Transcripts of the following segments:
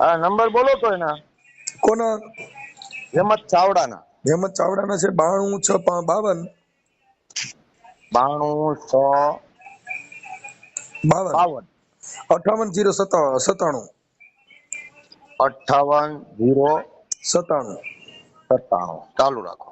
હા નંબર બોલો તો એના. કોના? હેમંત ચાવડાના. હેમંત ચાવડાના છે બાણું છ બાવન. બાણું છ બાવન. બાવન. અઠાવન જીરો સત્તાણું. અઠાવન જીરો સત્તાણું. સત્તાણું. ચાલુ રાખો.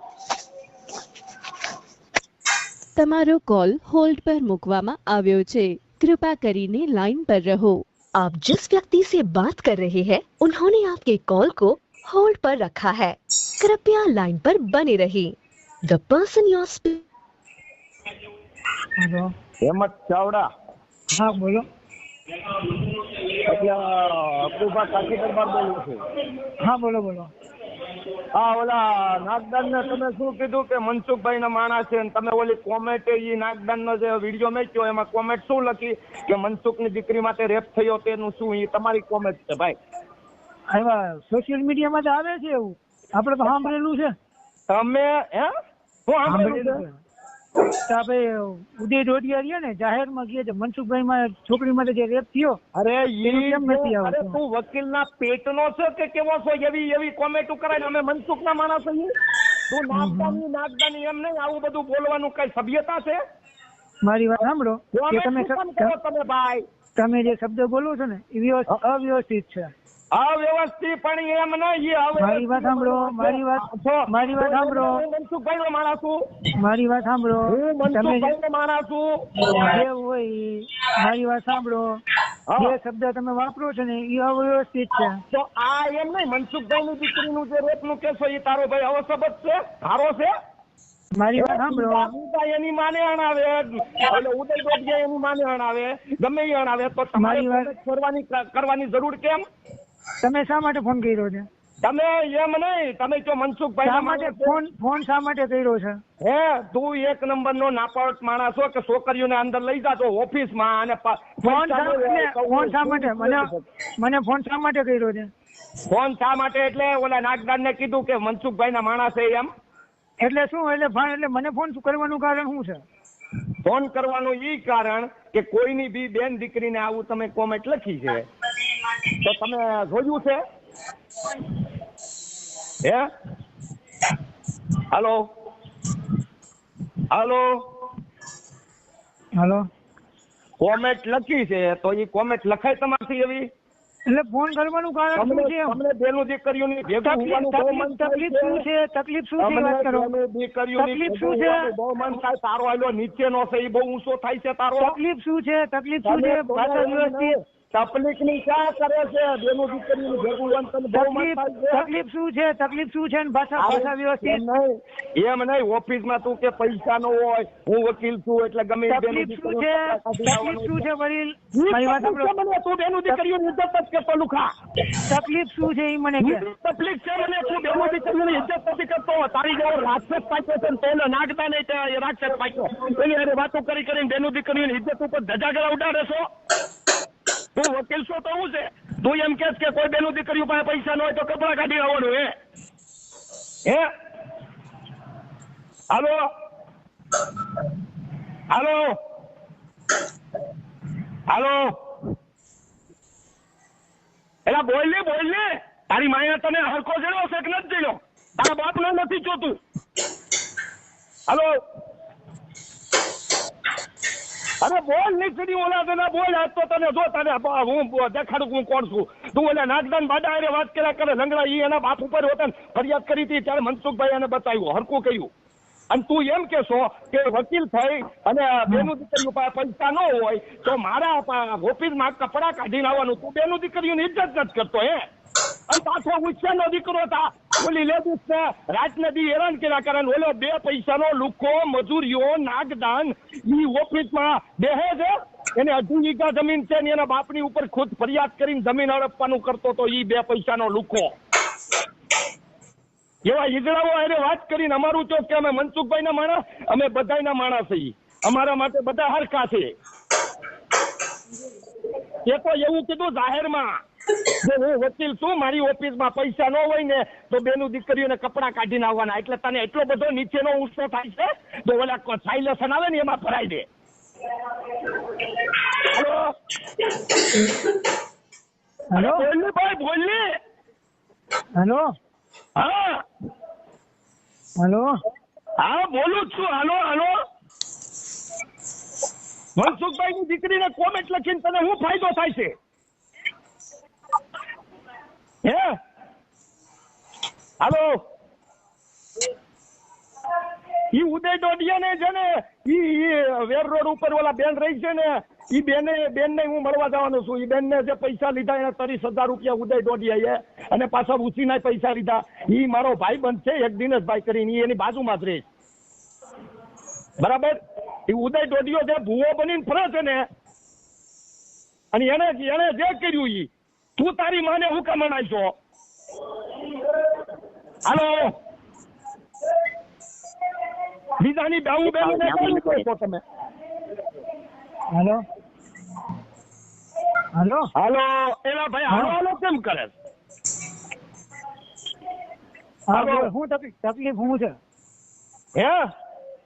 તમારો કોલ હોલ્ડ પર મૂકવામાં આવ્યો છે. કૃપા કરીને લાઇન પર રહો. आप जिस व्यक्ति से बात कर रहे हैं उन्होंने आपके कॉल को होल्ड पर रखा है कृपया लाइन पर बने रहिए the person your hello Hemant Chavda હા બોલો એટલે અબ્દુભા કાકી દરબાર બોલું છું હા બોલો બોલો હા ઓલા નાગદાન ને તમે શું કીધું કે મનસુખભાઈ ના માણસ છે તમે ઓલી કોમેન્ટ ઈ નાગદાન નો જે વીડિયો મેચ્યો એમાં કોમેન્ટ શું લખી? કે મનસુખની દીકરી માટે રેપ થયો તેનું શું ઈ તમારી કોમેન્ટ છે ભાઈ. એવા સોશિયલ મીડિયા માં આવે છે એવું. આપણે તો સાંભળેલું છે. તમે હે? શું સાંભળેલું છે. આપણે ઉદય ડોડિયા રહ્યા ને જાહેરમાં કહે છે. મનસુખભાઈ માં છોકરી માટે જે રેપ થયો અરે કેમ નથી આવતો? તું વકીલ ના પેટ નો છો કે કેવો છો? એવી એવી કોમેન્ટ કરાય અમે મનસુખ ના માણસ છીએ. તું નાગદાની નાગદાની એમ નહીં આવું બધું બોલવાનું કઈ સભ્યતા છે? મારી વાત સાંભળો. કે તમે તમે ભાઈ? તમે જે શબ્દ બોલો છો ને એ અવ્યવસ્થિત છે. અવ્યવસ્થિત એમ નહીં મારી વાત સાંભળો મારી વાત મારી વાત સાંભળો. મનસુખભાઈ નો માણસ છું. મારી વાત સાંભળો. હું જે મનસુખભાઈ નો માણસ છું. જે હોય મારી વાત સાંભળો. જે શબ્દ તમે વાપરો છો ને એ અવ્યવસ્થિત છે. તો આ એમ નહીં મનસુખભાઈ ની દીકરીનું જે રેપનું કેસો એ તારો ભાઈ અવસબત છે? તારો છે? મારી વાત સાંભળો. એની માને અણાવે. એટલે ઉદય એની માને અણાવે ગમે એ અણાવે તો તમારી મારી વાત- કરવાની કરવાની જરૂર કેમ? તમે શા માટે ફોન કર્યો છે? તમે એમ નહીં તમે જો મનસુખભાઈ શા માટે ફોન ફોન શા માટે કર્યો છે? હે તું એક નંબર નો નાપાવટ માણસ છો કે છોકરીઓને અંદર લઈ જાતો ઓફિસમાં અને ફોન શા ફોન શા માટે? મને મને ફોન શા માટે કર્યો છે? ફોન શા માટે? એટલે ઓલા નાગદાર ને કીધું કે મનસુખભાઈ ના માણસ છે એમ. એટલે શું? એટલે એટલે મને ફોન કરવાનું કારણ શું છે? ફોન કરવાનું ઈ કારણ કે કોઈની બી બેન દીકરીને આવું તમે કોમેન્ટ લખી છે. તો તમે જોયું છે? હે? હાલો? હાલો? હાલો? કોમેન્ટ લખી છે તો એ કોમેન્ટ લખાય તમારથી એવી? એટલે ફોન કરવાનું કારણ શું છે? તમને બેનું દીકરીઓની ભેગું હોવાનું તકલીફ શું છે? તકલીફ શું છે વાત કરો? તમને દીકરીઓની તકલીફ શું છે? બહુ મન થાય. તારો આલ્યો નીચેનો છે એ બહુ ઊંચો થાય છે તારો. તકલીફ શું છે? તકલીફ શું છે? ભાષા વ્યવસ્થિત. તકલીફની કરે છે? બેનું ભેગું તકલીફ તકલીફ શું છે? તકલીફ શું છે ને ભાષા ભાષા વ્યવસ્થિત? એમ નહીં. એમ નહીં ઓફિસમાં તું કે પૈસા નો હોય હું વકીલ છું એટલે ગમે તકલીફ શું છે? તકલીફ શું છે. વડીલ? મારી વાત તકલીફ સાંભળો. છે મને? તું બેનું ઇજ્જત જ તકલીફ શું છે એ મને કે? તકલીફ છે મને? તું બેનું દીકરીઓની ઇજ્જત નથી કરતો. તારી જેવો રાક્ષસ પાક્યો છે ને તોને નાગતા નહીં રાક્ષસ પાક્યો એની અરે વાતો કરી કરીને બેનું દીકરીઓની ઇજ્જત ઉપર ધજાગરા ઉડાડે છો? તું વકીલ છો તો હું છે? તું એમ કે કે કોઈ બેનું દીકરીઓ પાસે પૈસા ન હોય તો કપડા કાઢી આવવાનું, હે? હે? હાલો? હાલો? હાલો? એલા, બોલ ને બોલ ને. તારી માયા તને હરખો જડ્યો છે કે નથી જડ્યો તારા બાપ નથી જોતું. હાલો? અરે બોલ નીકળી ઓલા તને બોલ, આજ તો તને જો તને હું દેખાડું હું કોણ છું. તું ઓલા નાગદાન બાડા અરે વાત કર્યા કરે, લંગડા, ઈ એના બાપ ઉપર હોતા ફરિયાદ કરી હતી, ત્યારે મનસુખભાઈ એને બતાવ્યું. હરકું કહ્યું. અને તું એમ કેશો કે વકીલ થઈ અને બેનું દીકરીઓ પાસે પૈસા ન હોય, તો મારા ઓફિસમાં કપડા કાઢી લાવવાનું. તું બેનું દીકરીઓની ઇજ્જત નથી કરતો, હે? અને પાછો ઉચ્ચાનો દીકરો હતા ઓલી લેડીઝ ને રાતને દી હેરાન કર્યા કરે ઓલો બે પૈસાનો લુકો મજૂરીઓ નાગદાન, ઈ ઓફિસમાં બેહે છે. એને અઢી જમીન છે ને એના બાપની ઉપર ખુદ ફરિયાદ કરીને જમીન હડપવાનું કરતો તો ઈ બે પૈસાનો લુકો. એવા ઈગડાઓ હારે વાત કરીને અમારું તો કે અમે મનસુખભાઈ ના માણસ, અમે બધાયના માણસ અમારા માટે બધા હરખા છે. એ તો એવું કીધું જાહેરમાં. હું વકીલ છું મારી ઓફિસમાં પૈસા ન હોય ને તો બેનું દીકરીઓને કપડા કાઢીને આવવાના. એટલે તને એટલો બધો નીચેનો ઉસ્સો થાય છે તો ઓલા સાયલેશન આવે ને એમાં ભરાઈ દે. હેલો? હેલો? બોલ ભાઈ બોલને. હેલો? હા. હેલો? હા બોલું છું. હાલો હાલો. મનસુખભાઈ ની દીકરીને કોમેન્ટ લખીને તને શું ફાયદો થાય છે? હે? હાલો? ઈ ઉદય ડોડિયા ને છે ને, ઈ ઈ વેર રોડ ઉપર ઓલા બેન રહી છે ને, ઈ બેને બેન ને હું મળવા જવાનો છું. ઈ બેન ને જે પૈસા લીધા એને ત્રીસ હજાર રૂપિયા ઉદય ડોડિયા અને પાછા ઉછીના પૈસા લીધા. ઈ મારો ભાઈ બંધ છે, એક દિનેશભાઈ કરીને ઈ એની બાજુમાં જ રહે બરાબર? એ ઉદય ડોડિયો જે ભૂવો બનીને ફરે છે ને, અને એને એને જે કર્યું ઈ તું તારી માને હું કામ છો હાલો બીજાની બેવું બેવું ને છો તમે હાલો હાલો હાલો એલા ભાઈ હાલો હાલો કેમ કરે હાલો. હું શું તકલીફ તકલીફ શું છે? હે?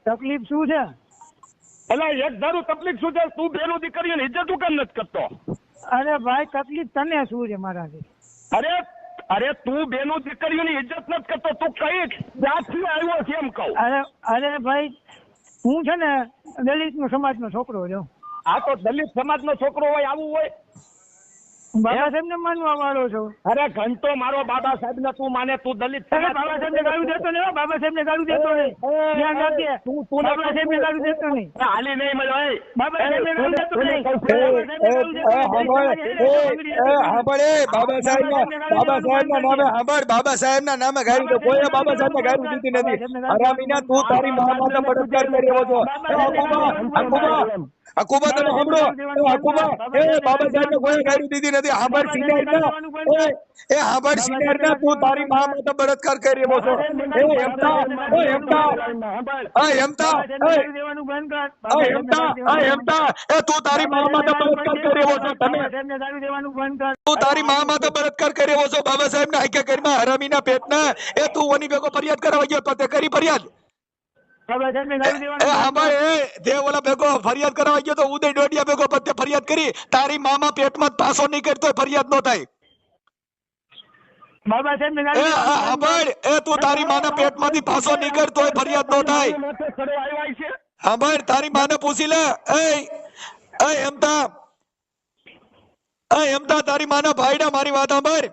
તકલીફ શું છે? એલા એક ધારું તકલીફ શું છે? તું બેનું દીકરીઓને ઇજ્જત તું કેમ નથી કરતો? અરે ભાઈ તકલીફ તને શું છે મારાથી? અરે અરે તું બેનું દીકરીઓની ઇજ્જત નથી કરતો તું કઈ જાતથી આવ્યો છે એમ કહું. અરે અરે ભાઈ હું છે ને દલિત નો સમાજ નો છોકરો છું. આ તો દલિત સમાજ નો છોકરો હોય આવું હોય. બાબા સાહેબ ને માનવા વાળો છું? અરે ઘંટો મારો બાબા સાહેબ ને તું માને તું દલિત બાબા સાહેબ ને ગાળું દેતો નહીં બાબા સાહેબ ને ગાળું દેતો નહીં. તું- તું બાબા સાહેબ ને ગાળું દેતો નહીં. હાલી નહીં મળ્યો બાબા સાહેબ. ને ગાળું દેતો નહીં. બાબા નામે બાબા નામે ગાયું તો કોઈએ બાબા સાહેબને ગાયું દીધી નથી. હરામીના તું તારી મા માતા બળાત્કાર કરી રહ્યો તમે સાંભળો. એ બાબા દીધી નથી. એ તું તારી મા માતા બળાત્કાર કરી રહ્યો છો. એ એ આ એ આ એ તું તારી મા માતા બળાત્કાર કરી રહ્યો છો. તમે બાબા સાહેબ ને ગાળું દેવાનું તું તારી મા માતા બળાત્કાર કરી રહ્યો છો. બાબા સાહેબ ના હરામીના પેટના એ તું ઓની ભેગો ફરિયાદ કરવા ગયો તો તે કરી ફરિયાદ? ફરિયાદ કરવા ગયો તો ઉદય ડોડિયા ભેગો પતે ફરિયાદ કરી તારી મામા પેટમાં પાસો નહીં કરતો ફરિયાદ ન થાય. બાબા સાહેબ ને એ તું તારી માના પેટમાંથી પાસો નહીં કરતો ફરિયાદ નો થાય. હાંભળ તારી માને પૂછી લે એ એ એમતા એ એમતા તારી માના ભાઈડા મારી વાત સાંભળ.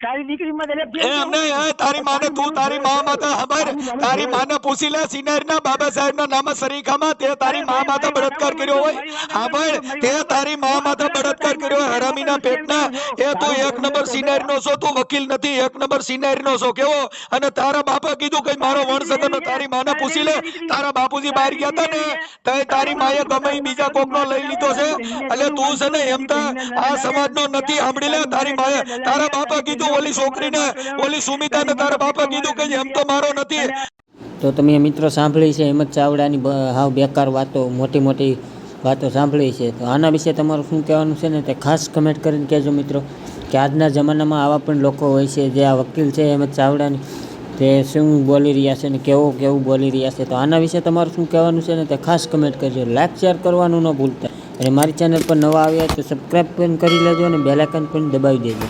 તારી દીકરી માં દલેપ એમ નહીં તારી માને તું તારી મા માતા ખબર તારી માને પૂછી લે સિનિયર ના બાબા સાહેબ ના નામે સરીખામાં તે તારી મા માતા બળાત્કાર કર્યો હોય. ખબર તે તારી મા માતા બળાત્કાર કર્યો હોય. હરામીના પેટના એ તું એક નંબર સિનિયર નો છો તું વકીલ નથી. એક નંબર સિનિયર નો છો કેવો? અને તારા બાપા કીધું કે મારો વંશ નો તારી માને પૂછી લે. તારા બાપુજી બહાર ગયા હતા ને તે તારી માએ ગમે બીજા કોક નો લઈ લીધો છે. એટલે તું છે ને એમ તો આ સમાજ નો નથી સાંભળી લે તારી માએ તારા બાપા કીધું ઓલી છોકરીને, ઓલી સુમિતાને તારા બાપા કીધું કે એમ તો મારો નથી. તો તમે મિત્રો સાંભળી છે હેમંત ચાવડાની હાવ બેકાર વાતો, મોટી મોટી વાતો સાંભળી છે. તો આના વિશે તમારું શું કહેવાનું છે ને તે ખાસ કમેન્ટ કરીને કહેજો મિત્રો, કે આજના જમાનામાં આવા પણ લોકો હોય છે જે આ વકીલ છે હેમંત ચાવડાની, તે શું બોલી રહ્યા છે ને કેવું કેવું બોલી રહ્યા છે. તો આના વિશે તમારું શું કહેવાનું છે ને તે ખાસ કમેન્ટ કરજો. લાઈક શેર કરવાનું ન ભૂલતા. અને મારી ચેનલ પર નવા આવ્યા તો સબસ્ક્રાઈબ પણ કરી લેજો અને બેલાઇકન પણ દબાવી દેજો.